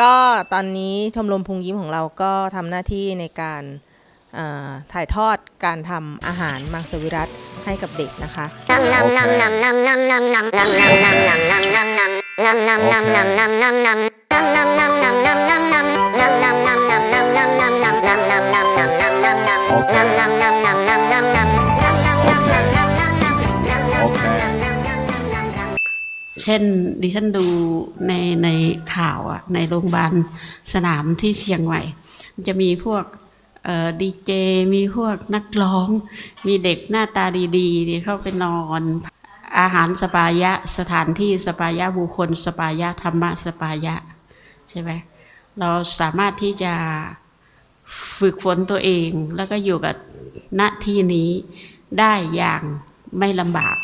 ก็ตอนนี้ชมรมพุงยิ้มของเราก็ทำหน้าที่ในการถ่ายทอดการทำอาหารมังสวิรัตให้กับเด็กนะคะเเช่นดิฉันดูในในข่าวอะในโรงพยาบาลสนามที่เชียงใหม่ จะมีพวกดีเจมีพวกนักร้อง มีเด็กหน้าตาดีๆที่เข้าไปนอน อาหารสปายะสถานที่สปายะบุคคลสปายะธรรมะสปายะใช่ไหมเราสามารถที่จะฝึกฝนตัวเองแล้วก็อยู่กับณที่นี้ได้อย่างไม่ลำบาก